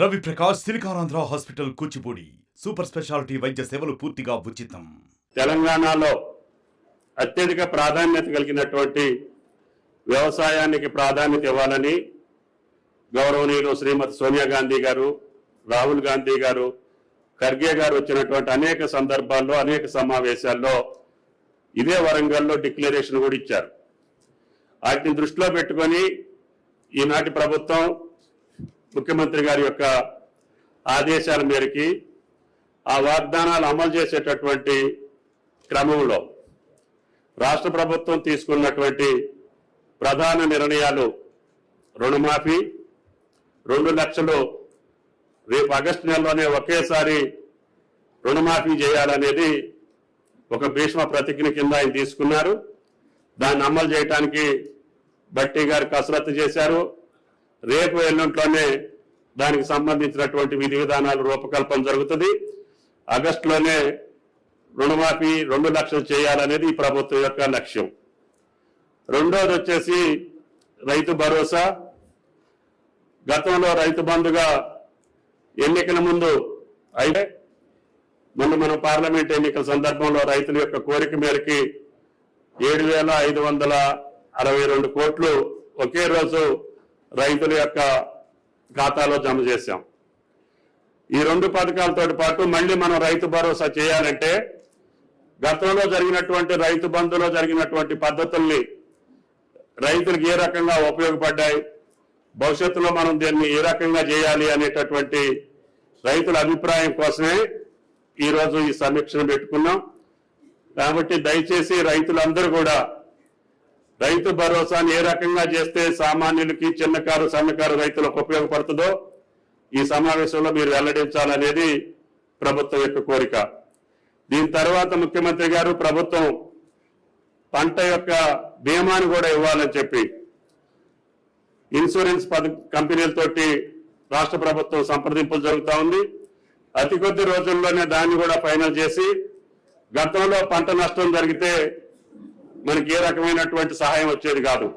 Ravi Prakash SiliconAndhra hospital Kuchipudi super speciality వైద్య సేవలు పూర్తిగా ఉచితం. తెలంగాణలో అత్యధిక ప్రాధాన్యత కలిగినటువంటి వ్యవసాయానికి ప్రాధాన్యత ఇవ్వాలని గౌరవనీయులు శ్రీమతి సోనియా గాంధీ గారు రాహుల్ గాంధీ గారు ఖర్గే గారు వచ్చినటువంటి అనేక సందర్భాల్లో అనేక సమావేశాల్లో ఇదే వరంగల్లో డిక్లరేషన్ కూడా ఇచ్చారు. వాటిని దృష్టిలో పెట్టుకొని ఈనాటి ప్రభుత్వం ముఖ్యమంత్రి గారి యొక్క ఆదేశాల మేరకి ఆ వాగ్దానాలు అమలు చేసేటటువంటి క్రమంలో రాష్ట్ర ప్రభుత్వం తీసుకున్నటువంటి ప్రధాన నిర్ణయాలు రుణమాఫీ రెండు లక్షలు రేపు ఆగస్టు నెలలోనే ఒకేసారి రుణమాఫీ చేయాలనేది ఒక భీష్మ ప్రతిజ్ఞ కింద ఆయన తీసుకున్నారు. దాన్ని అమలు చేయడానికి బట్టి గారు కసరత్తు చేశారు. రేపు ఎల్లుంట్లోనే దానికి సంబంధించినటువంటి విధి విధానాలు రూపకల్పన జరుగుతుంది. ఆగస్టులోనే రుణమాఫీ రెండు లక్షలు చేయాలనేది ఈ ప్రభుత్వం యొక్క లక్ష్యం. రెండోది వచ్చేసి రైతు భరోసా. గతంలో రైతు బంధుగా ఎన్నికల ముందు అయితే మొన్న మనం పార్లమెంట్ ఎన్నికల సందర్భంలో రైతుల యొక్క కోరిక మేరకి ఏడు వేల ఐదు వందల అరవై రెండు కోట్లు ఒకే రోజు రైతుల యొక్క ఖాతాలో జమ చేశాం. ఈ రెండు పథకాలతో పాటు మళ్ళీ మనం రైతు భరోసా చేయాలంటే గతంలో జరిగినటువంటి రైతు బంధులో జరిగినటువంటి పద్ధతుల్ని రైతులకు ఏ రకంగా ఉపయోగపడ్డాయి భవిష్యత్తులో మనం దీన్ని ఏ రకంగా చేయాలి అనేటటువంటి రైతుల అభిప్రాయం కోసమే ఈరోజు ఈ సమీక్షను పెట్టుకున్నాం. కాబట్టి దయచేసి రైతులందరూ కూడా రైతు భరోసాను ఏ రకంగా చేస్తే సామాన్యులకి చిన్నకారు సన్నకారు రైతులకు ఉపయోగపడుతుందో ఈ సమావేశంలో మీరు వెల్లడించాలనేది ప్రభుత్వం యొక్క కోరిక. దీని తర్వాత ముఖ్యమంత్రి గారు ప్రభుత్వం పంట యొక్క బీమాను కూడా ఇవ్వాలని చెప్పి ఇన్సూరెన్స్ పద కంపెనీలతోటి రాష్ట్ర ప్రభుత్వం సంప్రదింపులు జరుగుతూ ఉంది. అతి కొద్ది రోజుల్లోనే దాన్ని కూడా ఫైనల్ చేసి గతంలో పంట నష్టం జరిగితే మనకి ఏ రకమైనటువంటి సహాయం వచ్చేది కాదు.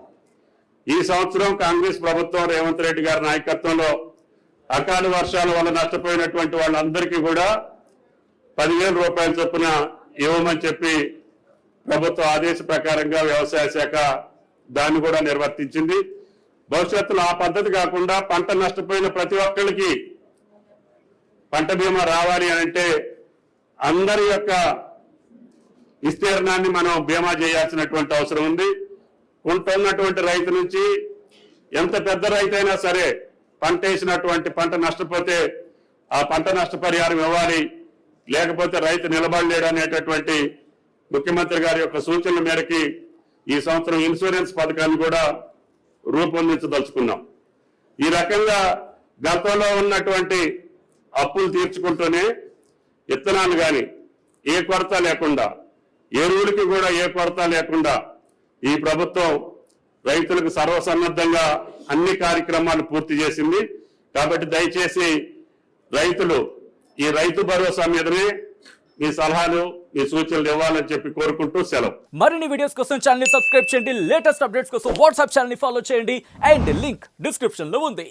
ఈ సంవత్సరం కాంగ్రెస్ ప్రభుత్వం రేవంత్ రెడ్డి గారి నాయకత్వంలో అకాల వర్షాల వల్ల నష్టపోయినటువంటి వాళ్ళందరికీ కూడా పదివేల రూపాయల చొప్పున ఇవ్వమని చెప్పి ప్రభుత్వ ఆదేశ ప్రకారంగా వ్యవసాయ శాఖ దాన్ని కూడా నిర్వర్తించింది. భవిష్యత్తులో ఆ పద్ధతి కాకుండా పంట నష్టపోయిన ప్రతి ఒక్కరికి పంట బీమా రావాలి అంటే అందరి యొక్క విస్తీర్ణాన్ని మనం బీమా చేయాల్సినటువంటి అవసరం ఉంది. ఉంటున్నటువంటి రైతు నుంచి ఎంత పెద్ద రైతు అయినా సరే పంట వేసినటువంటి పంట నష్టపోతే ఆ పంట నష్టపరిహారం ఇవ్వాలి. లేకపోతే రైతు నిలబడలేడు అనేటటువంటి ముఖ్యమంత్రి గారి యొక్క సూచనల మేరకి ఈ సంవత్సరం ఇన్సూరెన్స్ పథకాన్ని కూడా రూపొందించదలుచుకున్నాం. ఈ రకంగా గతంలో ఉన్నటువంటి అప్పులు తీర్చుకుంటూనే విత్తనాలు కానీ ఏ కొరత లేకుండా ఎరువులకి కూడా ఏ కొరత లేకుండా ఈ ప్రభుత్వం రైతులకు సర్వసన్నద్ధంగా అన్ని కార్యక్రమాలు పూర్తి చేసింది. కాబట్టి దయచేసి రైతులు ఈ రైతు భరోసా మీదనే మీ సలహాలు మీ సూచనలు ఇవ్వాలని చెప్పి కోరుకుంటూ సెలవు. మరిన్ని వీడియోస్ కోసం ఛానల్ సబ్స్క్రైబ్ చేయండి. లేటెస్ట్ అప్డేట్స్ కోసం వాట్సాప్ ఛానల్ ఫాలో చేయండి. అండ్ లింక్ డిస్క్రిప్షన్లో ఉంది.